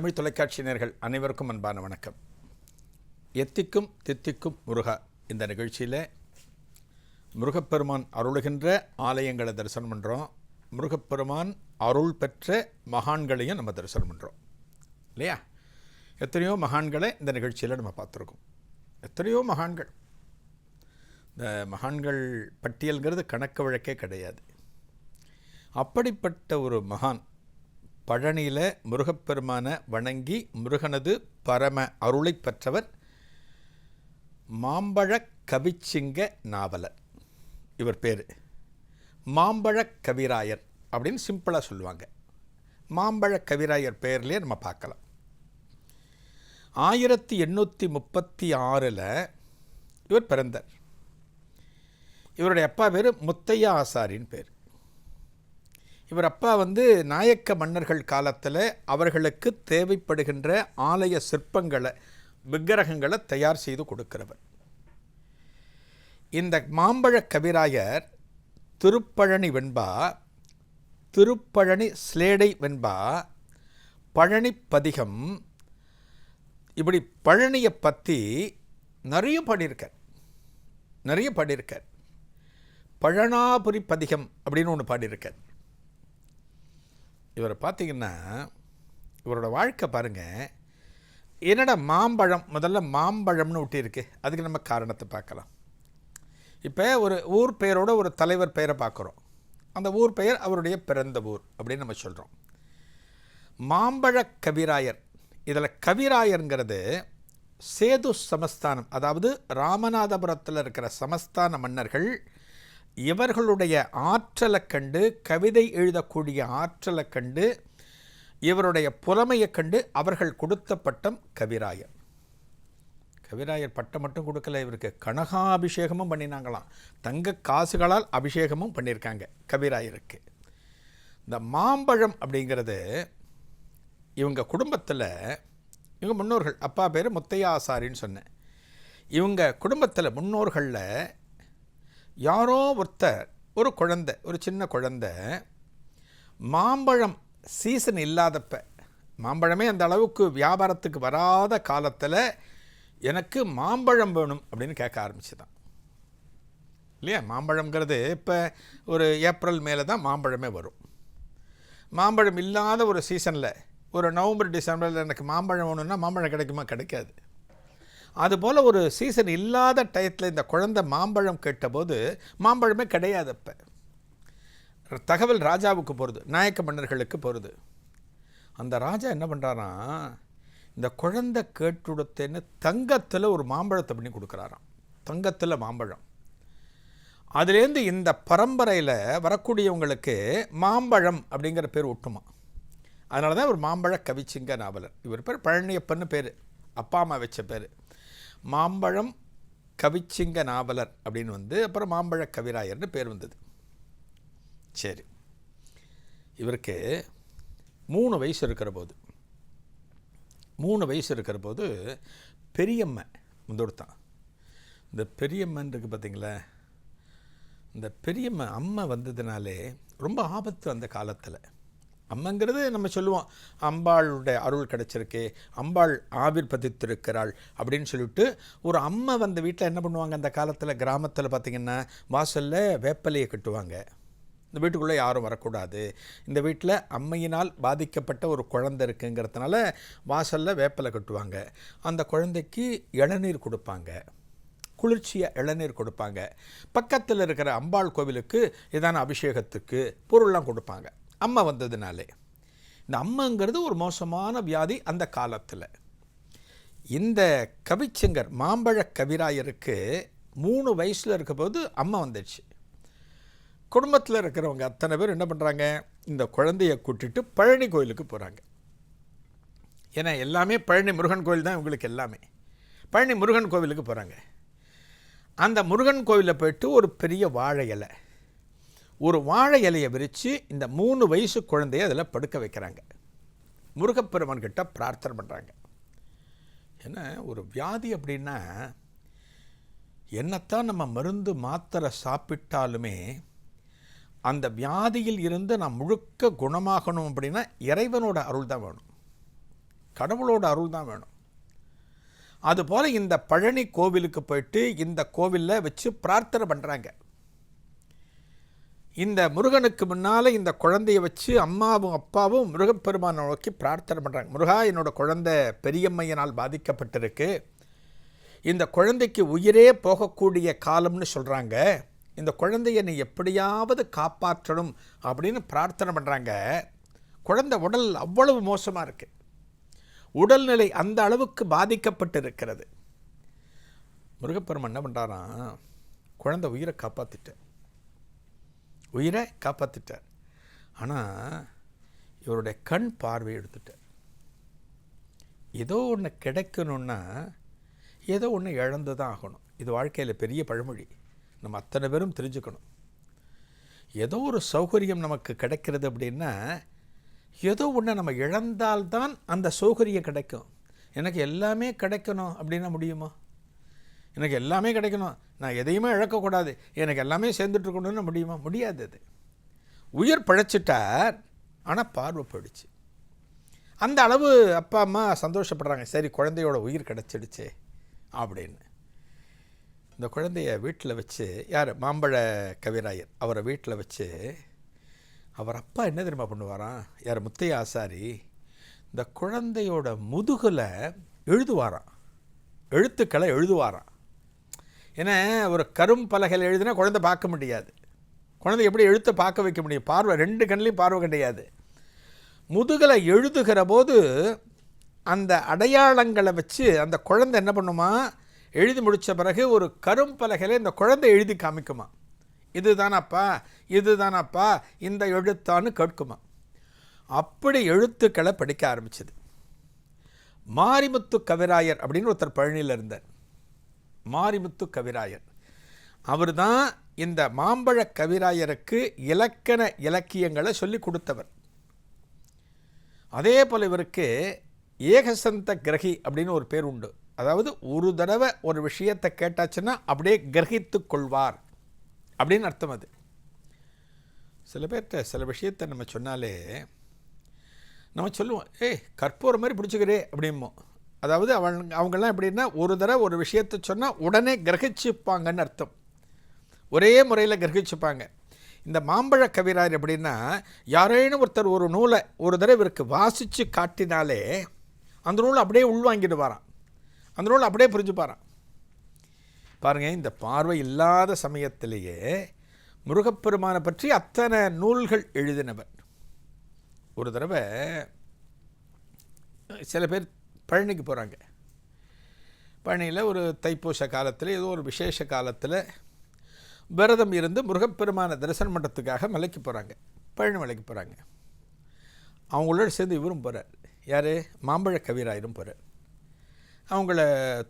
தமிழ் தமிழ் தொலைக்காட்சியினர்கள் அனைவருக்கும் அன்பான வணக்கம். எத்திக்கும் தித்திக்கும் முருகா இந்த நிகழ்ச்சியில் முருகப்பெருமான் அருளுகின்ற ஆலயங்களை தரிசனம் பண்ணுறோம் முருகப்பெருமான் அருள் பெற்ற மகான்களையும் நம்ம தரிசனம் பண்ணுறோம் இல்லையா? எத்தனையோ மகான்களை இந்த நிகழ்ச்சியில் நம்ம பார்த்துருக்கோம். எத்தனையோ மகான்கள். இந்த மகான்கள் பட்டியல்ங்கிறது கணக்கு வழக்கே கிடையாது. அப்படிப்பட்ட ஒரு மகான் பழனியில் முருகப்பெருமான வணங்கி முருகனது பரம அருளை பெற்றவர் மாம்பழ கவிச்சிங்க நாவலர். இவர் பேர். மாம்பழ கவிராயர் அப்படின்னு சிம்பிளாக சொல்லுவாங்க. மாம்பழ கவிராயர் பேர்லேயே நம்ம பார்க்கலாம். ஆயிரத்தி எண்ணூற்றி முப்பத்தி ஆறில் இவர் பிறந்தார். இவருடைய அப்பா பேர் முத்தையா ஆசாரின் பேர். இவர் அப்பா வந்து நாயக்க மன்னர்கள் காலத்தில் அவர்களுக்கு தேவைப்படுகின்ற ஆலய சிற்பங்களை விக்கிரகங்களை தயார் செய்து கொடுக்கிறவர். இந்த மாம்பழ கவிராயர் திருப்பழனி வெண்பா திருப்பழனி ஸ்லேடை வெண்பா பழனி பதிகம் இப்படி பழனியை பற்றி நிறைய பாடியிருக்கார். நிறைய பாடியிருக்கார். பழனாபுரி பதிகம் அப்படின்னு ஒன்று பாடியிருக்கார். இவரை பார்த்தீங்கன்னா இவரோட வாழ்க்கை பாருங்கள் என்னடா மாம்பழம் முதல்ல மாம்பழம்னு ஒட்டியிருக்கு. அதுக்கு நம்ம காரணத்தை பார்க்கலாம். இப்போ ஒரு ஊர் பெயரோட ஒரு தலைவர் பெயரை பார்க்குறோம். அந்த ஊர் பெயர் அவருடைய பிறந்த ஊர் அப்படின்னு நம்ம சொல்கிறோம் மாம்பழ கவிராயர். இதில் கவிராயருங்கிறது சேது சமஸ்தானம். அதாவது ராமநாதபுரத்தில் இருக்கிற சமஸ்தான மன்னர்கள் இவர்களுடைய ஆற்றலை கண்டு கவிதை எழுதக்கூடிய ஆற்றலை கண்டு இவருடைய புலமையை கண்டு அவர்கள் கொடுத்த பட்டம் கவிராயர். கவிராயர் பட்டம் மட்டும் கொடுக்கல இவருக்கு கனகாபிஷேகமும் பண்ணினாங்களாம். தங்க காசுகளால் அபிஷேகமும் பண்ணியிருக்காங்க கவிராயருக்கு. இந்த மாம்பழம் அப்படிங்கிறது இவங்க குடும்பத்தில் இவங்க முன்னோர்கள் அப்பா பேர் முத்தையாசாரின்னு சொன்னேன். இவங்க குடும்பத்தில் முன்னோர்களில் யாரோ ஒருத்தர் ஒரு குழந்தை ஒரு சின்ன குழந்தை மாம்பழம் சீசன் இல்லாதப்ப மாம்பழமே அந்த அளவுக்கு வியாபாரத்துக்கு வராத காலத்தில் எனக்கு மாம்பழம் வேணும் அப்படின்னு கேட்க ஆரம்பிச்சுதான். இல்லையா? மாம்பழங்கிறது இப்போ ஒரு ஏப்ரல் மேலே தான் மாம்பழமே வரும். மாம்பழம் இல்லாத ஒரு சீசனில் ஒரு நவம்பர் டிசம்பரில் எனக்கு மாம்பழம் வேணும்னா மாம்பழம் கிடைக்குமா? கிடைக்காது. அதுபோல் ஒரு சீசன் இல்லாத டயத்தில் இந்த குழந்தை மாம்பழம் கேட்டபோது மாம்பழமே கிடையாது அப்போ. தகவல் ராஜாவுக்கு போகிறது நாயக்க மன்னர்களுக்கு போகிறது அந்த ராஜா என்ன பண்ணுறாராம் இந்த குழந்தை கேட்டுடுத்தேன்னு தங்கத்தில் ஒரு மாம்பழத்தை பண்ணி கொடுக்குறாராம். தங்கத்தில் மாம்பழம். அதுலேருந்து இந்த பரம்பரையில் வரக்கூடியவங்களுக்கு மாம்பழம் அப்படிங்கிற பேர் ஒட்டுமா. அதனால தான் ஒரு மாம்பழ கவிச்சிங்க நாவலர். இவர் பேர் பழனியப்பன்னு பேர். அப்பா அம்மா வச்ச பேர். மாம்பழம் கவிச்சிங்க நாவலர் அப்படின்னு வந்து அப்புறம் மாம்பழ கவிராயர்னு பேர் வந்தது. சரி. இவருக்கு மூணு வயசு இருக்கிற போது மூணு வயசு இருக்கிற போது பெரியம்மை முந்தொடுத்தான் இந்த பெரியம்மன் இருக்குது பார்த்தீங்களா இந்த பெரியம்மை அம்மை வந்ததுனாலே ரொம்ப ஆபத்து அந்த காலத்தில். அம்மங்கிறது நம்ம சொல்லுவோம். அம்பாளுடைய அருள் கிடச்சிருக்கு அம்பாள் ஆவிர் பதித்திருக்கிறாள் அப்படின்னு சொல்லிட்டு ஒரு அம்மை வந்த வீட்டில் என்ன பண்ணுவாங்க? அந்த காலத்தில் கிராமத்தில் பார்த்திங்கன்னா வாசலில் வேப்பலையை கட்டுவாங்க. இந்த வீட்டுக்குள்ளே யாரும் வரக்கூடாது. இந்த வீட்டில் அம்மையினால் பாதிக்கப்பட்ட ஒரு குழந்தை இருக்குங்கிறதுனால வாசலில் வேப்பலை கட்டுவாங்க. அந்த குழந்தைக்கு இளநீர் கொடுப்பாங்க. குளிர்ச்சியாக இளநீர் கொடுப்பாங்க. பக்கத்தில் இருக்கிற அம்பாள் கோவிலுக்கு இதான அபிஷேகத்துக்கு பொருள்லாம் கொடுப்பாங்க. அம்மா வந்ததுனாலே. இந்த அம்மாங்கிறது ஒரு மோசமான வியாதி அந்த காலத்தில். இந்த கவிச்சங்கர் மாம்பழ கவிராயருக்கு மூணு வயசில் இருக்கும்போது அம்மா வந்துடுச்சு. குடும்பத்தில் இருக்கிறவங்க அத்தனை பேர் என்ன பண்ணுறாங்க இந்த குழந்தைய கூட்டிட்டு பழனி கோயிலுக்கு போகிறாங்க ஏன்னா எல்லாமே பழனி முருகன் கோயில் தான் இவங்களுக்கு எல்லாமே. பழனி முருகன் கோவிலுக்கு போகிறாங்க அந்த முருகன் கோவிலில் போயிட்டு ஒரு பெரிய வாழை இலை. ஒரு வாழை இலையை விரித்து இந்த மூணு வயசு குழந்தைய அதில் படுக்க வைக்கிறாங்க. முருகப்பெருமான் கிட்ட பிரார்த்தனை பண்ணுறாங்க ஏன்னா ஒரு வியாதி அப்படின்னா என்னத்தான் நம்ம மருந்து மாத்திரை சாப்பிட்டாலுமே அந்த வியாதியில் இருந்து நான் முழுக்க குணமாகணும் அப்படின்னா இறைவனோட அருள் தான் வேணும். கடவுளோட அருள் தான் வேணும். அதுபோல் இந்த பழனி கோவிலுக்கு போயிட்டு இந்த கோவிலில் வச்சு பிரார்த்தனை பண்ணுறாங்க இந்த முருகனுக்கு முன்னால் இந்த குழந்தைய வச்சு அம்மாவும் அப்பாவும் முருகப்பெருமானை நோக்கி பிரார்த்தனை பண்ணுறாங்க முருகா என்னோட குழந்தை பெரியம்மையனால் பாதிக்கப்பட்டிருக்கு. இந்த குழந்தைக்கு உயிரே போகக்கூடிய காலம்னு சொல்கிறாங்க இந்த குழந்தைய நீ எப்படியாவது காப்பாற்றணும் அப்படின்னு பிரார்த்தனை பண்ணுறாங்க குழந்தை உடல் அவ்வளவு மோசமாக இருக்குது உடல்நிலை அந்த அளவுக்கு பாதிக்கப்பட்டு இருக்கிறது முருகப்பெருமன் என்ன பண்ணுறாராம் குழந்தை உயிரை காப்பாற்றிட்டேன் உயிரை காப்பாற்றிட்டார் ஆனால் இவருடைய கண் பார்வை எடுத்துட்டார். ஏதோ ஒன்று கிடைக்கணும்னா ஏதோ ஒன்று இழந்து தான் ஆகணும். இது வாழ்க்கையில் பெரிய பழமொழி. நம்ம அத்தனை பேரும் தெரிஞ்சுக்கணும். ஏதோ ஒரு சௌகரியம் நமக்கு கிடைக்கிறது அப்படின்னா ஏதோ ஒன்று நம்ம இழந்தால்தான் அந்த சௌகரியம் கிடைக்கும். எனக்கு எல்லாமே கிடைக்கணும் அப்படின்னா முடியுமா? எனக்கு எல்லாமே கிடைக்கணும். நான் எதையுமே இழக்கக்கூடாது. எனக்கு எல்லாமே சேர்ந்துட்டுருக்கணும்னு முடியுமா? முடியாது அது. உயிர் பழைச்சிட்டார் ஆனால் பார்வை போயிடுச்சு. அந்த அளவு அப்பா அம்மா சந்தோஷப்படுறாங்க. சரி குழந்தையோட உயிர் கிடச்சிடுச்சே அப்படின்னு. இந்த குழந்தைய வீட்டில் வச்சு யார்? மாம்பழ கவிராயர். அவரை வீட்டில் வச்சு அவர் அப்பா என்ன தெரியுமா பண்ணுவாராம்? யார்? முத்தைய ஆசாரி. இந்த குழந்தையோட முதுகில் எழுதுவாராம். எழுத்துக்களை எழுதுவாராம். ஏன்னா ஒரு கரும் பலகையில் எழுதினா குழந்தை பார்க்க முடியாது. குழந்தை எப்படி எழுத்தை பார்க்க வைக்க முடியும்? பார்வை ரெண்டு கண்ணிலையும் பார்வை கிடையாது. முதுகலை எழுதுகிற போது அந்த அடையாளங்களை வச்சு அந்த குழந்தை என்ன பண்ணுமா? எழுதி முடித்த பிறகு ஒரு கரும் பலகையில் இந்த குழந்தை எழுதி காமிக்குமா? இதுதானப்பா இதுதானப்பா இந்த எழுத்தான்னு கேட்குமா? அப்படி எழுத்துக்களை படிக்க ஆரம்பிச்சது. மாரிமுத்து கவிராயர் அப்படின்னு ஒருத்தர் பழனியில் இருந்தார். மாரிமுத்து கவிராயர் அவர் தான் இந்த மாம்பழ கவிராயருக்கு இலக்கண இலக்கியங்களை சொல்லி கொடுத்தவர். அதே போல் இவருக்கு ஏகசந்த கிரகி அப்படின்னு ஒரு பேர் உண்டு. அதாவது ஒரு தடவை ஒரு விஷயத்தை கேட்டாச்சுன்னா அப்படியே கிரகித்து கொள்வார் அப்படின்னு அர்த்தம் அது. சில பேர்கிட்ட சில விஷயத்தை நம்ம சொன்னாலே நம்ம சொல்லுவோம் ஏய் கற்பூரம் மாதிரி பிடிச்சிக்கிறே அப்படிம்போம். அதாவது அவன் அவங்கெல்லாம் எப்படின்னா ஒரு தடவை ஒரு விஷயத்தை சொன்னால் உடனே கிரகிச்சுப்பாங்கன்னு அர்த்தம். ஒரே முறையில் கிரகிச்சுப்பாங்க. இந்த மாம்பழ கவிரார் எப்படின்னா யாரேனும் ஒருத்தர் ஒரு நூலை ஒரு தடவை இவருக்கு வாசித்து காட்டினாலே அந்த நூலை அப்படியே உள்வாங்கிடுவாராம். அந்த நூலை அப்படியே புரிஞ்சுப்பாரான் பாருங்கள் இந்த பார்வை இல்லாத சமயத்திலேயே முருகப்பெருமானை பற்றி அத்தனை நூல்கள் எழுதினவர். ஒரு தடவை சில பேர் பழனிக்கு போகிறாங்க பழனியில் ஒரு தைப்பூச காலத்தில் ஏதோ ஒரு விசேஷ காலத்தில் விரதம் இருந்து முருகப்பெருமான தரிசனம் பண்ணுறதுக்காக மலைக்கு போகிறாங்க பழனி மலைக்கு போகிறாங்க அவங்களோட சேர்ந்து இவரும் போகிறார் யார்? மாம்பழ கவிராயரும் போகிறார் அவங்கள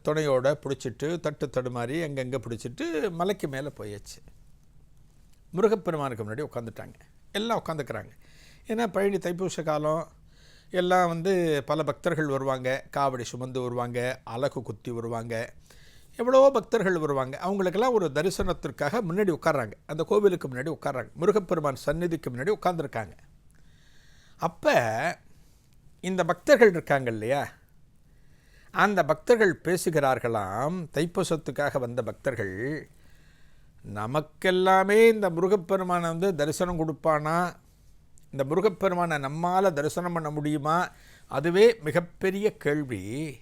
துணையோடு பிடிச்சிட்டு தட்டு தடுமாறி எங்கெங்கே பிடிச்சிட்டு மலைக்கு மேலே போயாச்சு. முருகப்பெருமானுக்கு முன்னாடி உட்காந்துட்டாங்க எல்லாம் உட்காந்துக்கிறாங்க ஏன்னா பழனி தைப்பூச காலம் எல்லாம் வந்து பல பக்தர்கள் வருவாங்க. காவடி சுமந்து வருவாங்க. அலகு குத்தி வருவாங்க. எவ்வளவோ பக்தர்கள் வருவாங்க. அவங்களுக்கெல்லாம் ஒரு தரிசனத்திற்காக முன்னாடி உட்கார்றாங்க. அந்த கோவிலுக்கு முன்னாடி உட்காராங்க முருகப்பெருமான் சந்நிதிக்கு முன்னாடி உட்காந்துருக்காங்க அப்போ இந்த பக்தர்கள் இருக்காங்க இல்லையா? அந்த பக்தர்கள் பேசுகிறார்களாம். தைப்பூசத்துக்காக வந்த பக்தர்கள் நமக்கெல்லாமே இந்த முருகப்பெருமானை வந்து தரிசனம் கொடுப்பானா? இந்த முருகப்பெருமானை நம்மால் தரிசனம் பண்ண முடியுமா? அதுவே மிகப்பெரிய கேள்வி.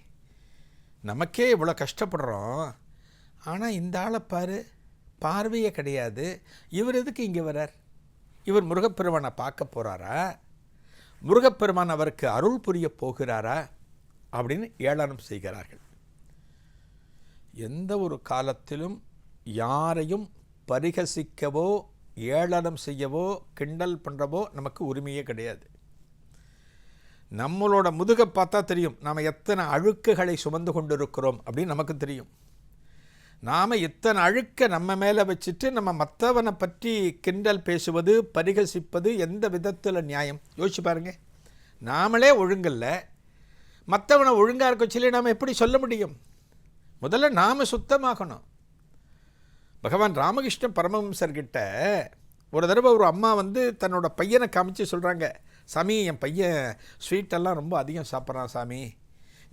நமக்கே இவ்வளோ கஷ்டப்படுறோம். ஆனால் இந்த ஆளை பாரு பார்வையே கிடையாது. இவர் எதுக்கு இங்கே வரார் இவர் முருகப்பெருமானை பார்க்க போகிறாரா முருகப்பெருமான் அவருக்கு அருள் புரிய போகிறாரா? அப்படின்னு ஏளனம் செய்கிறார்கள். எந்த ஒரு காலத்திலும் யாரையும் பரிகசிக்கவோ ஏளனம் செய்யவோ கிண்டல் பண்ணுறவோ நமக்கு உரிமையே கிடையாது. நம்மளோட முதுகை பார்த்தா தெரியும் நாம் எத்தனை அழுக்குகளை சுமந்து கொண்டிருக்கிறோம் அப்படின்னு நமக்கு தெரியும். நாம் இத்தனை அழுக்க நம்ம மேலே வச்சுட்டு நம்ம மற்றவனை பற்றி கிண்டல் பேசுவது பரிகசிப்பது எந்த விதத்தில் நியாயம்? யோசிச்சு பாருங்கள் நாமளே ஒழுங்கல்ல. மற்றவனை ஒழுங்காக இருக்க சொல்லி நாம் எப்படி சொல்ல முடியும்? முதல்ல நாம் சுத்தமாகணும். பகவான் ராமகிருஷ்ண பரமஹம்சர்கிட்ட ஒரு தடவை ஒரு அம்மா வந்து தன்னோட பையனை காமிச்சு சொல்கிறாங்க சாமி என் பையன் ஸ்வீட்டெல்லாம் ரொம்ப அதிகம் சாப்பிட்றான் சாமி.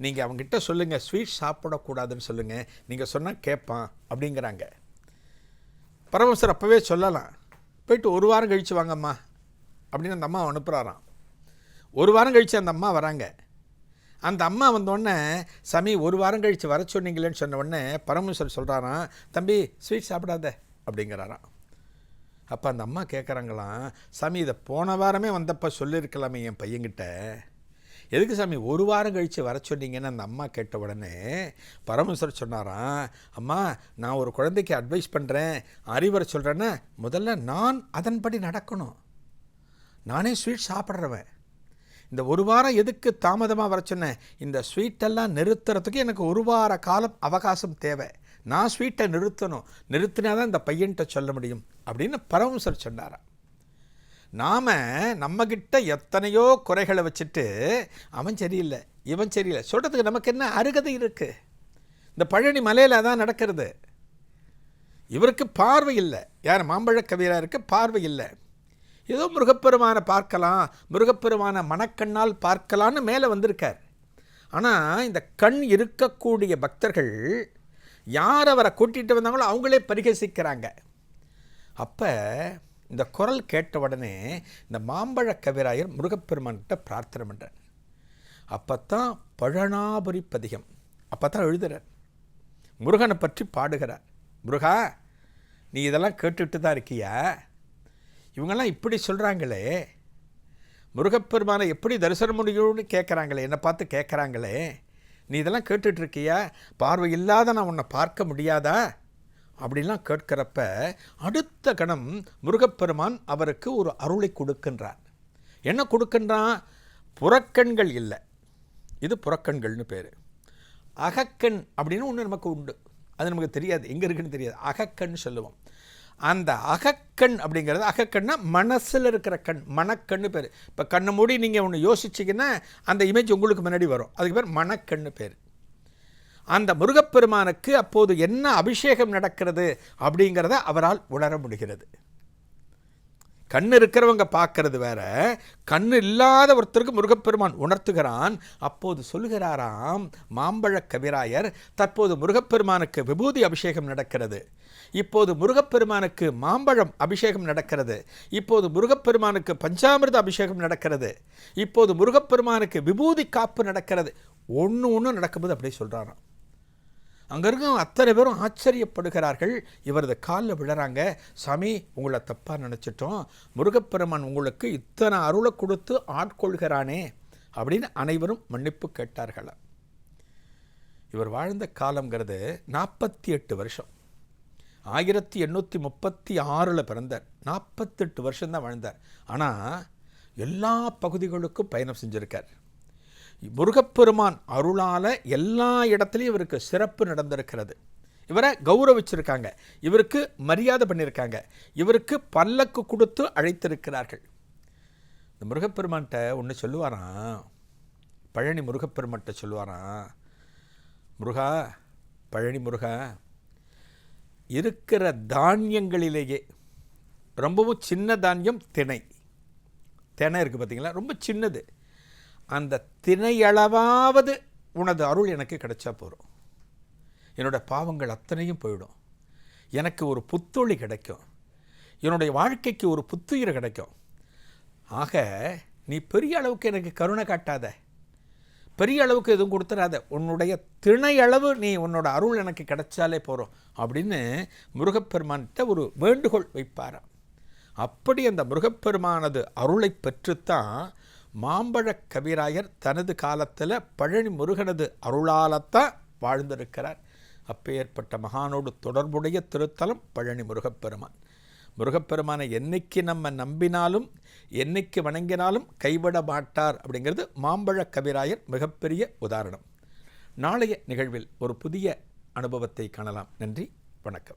நீங்கள் அவங்ககிட்ட சொல்லுங்கள் ஸ்வீட் சாப்பிடக்கூடாதுன்னு சொல்லுங்கள் நீங்கள் சொன்னால் கேட்பான் அப்படிங்கிறாங்க. பரமஹம்சர் அப்போவே சொல்லலாம் போயிட்டு ஒரு வாரம் கழித்து வாங்கம்மா அப்படின்னு அந்த அம்மா அனுப்புகிறாராம் ஒரு வாரம் கழித்து அந்த அம்மா வராங்க. அந்த அம்மா வந்தோடனே சாமி ஒரு வாரம் கழித்து வர சொன்னீங்களேன்னு சொன்ன உடனே பரமேஸ்வர் சொல்கிறாராம் தம்பி ஸ்வீட் சாப்பிடாத அப்படிங்கிறாராம். அப்போ அந்த அம்மா கேட்குறாங்களாம் சாமி இதை போன வாரமே வந்தப்போ சொல்லியிருக்கலாமே என் பையன்கிட்ட. எதுக்கு சாமி ஒரு வாரம் கழித்து வர சொன்னீங்கன்னு அந்த அம்மா கேட்ட உடனே பரமேஸ்வர் சொன்னாராம் அம்மா நான் ஒரு குழந்தைக்கு அட்வைஸ் பண்ணுறேன் அறிவுரை சொல்கிறேன்னா முதல்ல நான் அதன்படி நடக்கணும். நானே ஸ்வீட் சாப்பிட்றவன். இந்த ஒரு வாரம் எதுக்கு தாமதமாக வர சொன்னேன்? இந்த ஸ்வீட்டெல்லாம் நிறுத்துறதுக்கு எனக்கு ஒரு வார காலம் அவகாசம் தேவை. நான் ஸ்வீட்டை நிறுத்தணும். நிறுத்தினா தான் இந்த பையன்கிட்ட சொல்ல முடியும். அப்படின்னு பரமசர் சொன்னாராம். நாம் நம்மக்கிட்ட எத்தனையோ குறைகளை வச்சுட்டு அவன் சரியில்லை இவன் சரியில்லை. சொல்கிறதுக்கு நமக்கு என்ன அருகதை இருக்குது இந்த பழனி மலையில் தான் நடக்கிறது. இவருக்கு பார்வை இல்லை. யார்? மாம்பழ கவியராருக்கு பார்வை இல்லை. ஏதோ முருகப்பெருமானை பார்க்கலாம் முருகப்பெருமான மனக்கண்ணால் பார்க்கலான்னு மேலே வந்திருக்கார். ஆனால் இந்த கண் இருக்கக்கூடிய பக்தர்கள் யார் அவரை கூட்டிகிட்டு வந்தாங்களோ அவங்களே பரிகசிக்கிறாங்க. அப்போ இந்த குரல் கேட்ட உடனே இந்த மாம்பழ கவிராயர் முருகப்பெருமான்கிட்ட பிரார்த்தனை பண்ணுறார் அப்போ தான் பழனாபுரி பதிகம் அப்போ தான் எழுதுகிறார் முருகனை பற்றி பாடுகிறார். முருகா நீ இதெல்லாம் கேட்டுட்டு தான் இருக்கியா? இவங்கெல்லாம் இப்படி சொல்கிறாங்களே முருகப்பெருமானை எப்படி தரிசனம் முடியும்னு கேட்குறாங்களே என்னை பார்த்து கேட்குறாங்களே நீ இதெல்லாம் கேட்டுட்ருக்கியா? பார்வை இல்லாத நான் உன்னை பார்க்க முடியாதா? அப்படிலாம் கேட்கிறப்ப அடுத்த கணம் முருகப்பெருமான் அவருக்கு ஒரு அருளை கொடுக்கின்றார். என்ன கொடுக்கின்றான்? புறக்கண்கள் இல்லை. இது புறக்கண்கள்னு பேர். அகக்கண் அப்படின்னு ஒன்று நமக்கு உண்டு. அது நமக்கு தெரியாது. எங்கே இருக்குன்னு தெரியாது. அகக்கண் சொல்லுவோம். அந்த அகக்கண் அப்படிங்கிறது அகக்கண்ணா மனசில் இருக்கிற கண் மனக்கண்ணு பேர். இப்போ கண்ணை மூடி நீங்கள் ஒன்று யோசிச்சிங்கன்னா அந்த இமேஜ் உங்களுக்கு முன்னாடி வரும். அதுக்கு பேர் மனக்கண்ணு பேர். அந்த முருகப்பெருமானுக்கு அப்போது என்ன அபிஷேகம் நடக்கிறது அப்படிங்கிறத அவரால் உணர முடிகிறது. கண் இருக்கிறவங்க பார்க்கறது வேற. கண் இல்லாத ஒருத்தருக்கு முருகப்பெருமான் உணர்த்துகிறான். அப்போது சொல்கிறாராம் மாம்பழ கவிராயர் தற்போது முருகப்பெருமானுக்கு விபூதி அபிஷேகம் நடக்கிறது. இப்போது முருகப்பெருமானுக்கு மாம்பழம் அபிஷேகம் நடக்கிறது. இப்போது முருகப்பெருமானுக்கு பஞ்சாமிர்த அபிஷேகம் நடக்கிறது. இப்போது முருகப்பெருமானுக்கு விபூதி காப்பு நடக்கிறது. ஒன்று ஒன்று நடக்கும்போது அப்படியே சொல்கிறாராம் அங்கே இருக்க அத்தனை பேரும் ஆச்சரியப்படுகிறார்கள். இவரது காலில் விழுறாங்க. சாமி உங்களை தப்பாக நினச்சிட்டோம். முருகப்பெருமான் உங்களுக்கு இத்தனை அருளை கொடுத்து ஆட்கொள்கிறானே அப்படின்னு அனைவரும் மன்னிப்பு கேட்டார்கள். இவர் வாழ்ந்த காலங்கிறது நாற்பத்தி எட்டு வருஷம். ஆயிரத்தி எண்ணூற்றி முப்பத்தி ஆறில் பிறந்தார். நாற்பத்தெட்டு வருஷம்தான் வாழ்ந்தார். ஆனால் எல்லா பகுதிகளுக்கும் பயணம் செஞ்சுருக்கார். முருகப்பெருமான் அருளால் எல்லா இடத்துலையும் இவருக்கு சிறப்பு நடந்திருக்கிறது. இவரை கௌரவிச்சிருக்காங்க. இவருக்கு மரியாதை பண்ணியிருக்காங்க இவருக்கு பல்லக்கு கொடுத்து அழைத்திருக்கிறார்கள். இந்த முருகப்பெருமான்கிட்ட ஒன்று சொல்லுவாராம். பழனி முருகப்பெருமான்கிட்ட சொல்லுவாராம். முருகா பழனி முருகா இருக்கிற தானியங்களிலேயே ரொம்பவும் சின்ன தானியம் திணை திணை இருக்குது பார்த்தீங்களா ரொம்ப சின்னது. அந்த திணையளவாவது உனது அருள் எனக்கு கிடைச்சா போகிறோம் என்னோட பாவங்கள் அத்தனையும் போயிடும். எனக்கு ஒரு புத்தொழி கிடைக்கும். என்னுடைய வாழ்க்கைக்கு ஒரு புத்துயிர் கிடைக்கும். ஆக நீ பெரிய அளவுக்கு எனக்கு கருணை காட்டாத. பெரிய அளவுக்கு எதுவும் கொடுத்துடாத உன்னுடைய திணையளவு நீ உன்னோட அருள் எனக்கு கிடைச்சாலே போகிறோம் அப்படின்னு முருகப்பெருமான்கிட்ட ஒரு வேண்டுகோள் வைப்பாராம். அப்படி அந்த முருகப்பெருமானது அருளை பெற்றுத்தான் மாம்பழ கவிராயர் தனது காலத்தில் பழனி முருகனது அருளாலத்தான் வாழ்ந்திருக்கிறார். அப்பேற்பட்ட மகானோடு தொடர்புடைய திருத்தலம் பழனி முருகப்பெருமான். முருகப்பெருமானை என்னைக்கு நம்ம நம்பினாலும் என்னைக்கு வணங்கினாலும் கைவிட மாட்டார் அப்படிங்கிறது மாம்பழ கவிராயர் மிகப்பெரிய உதாரணம். நாளைய நிகழ்வில் ஒரு புதிய அனுபவத்தை காணலாம். நன்றி வணக்கம்.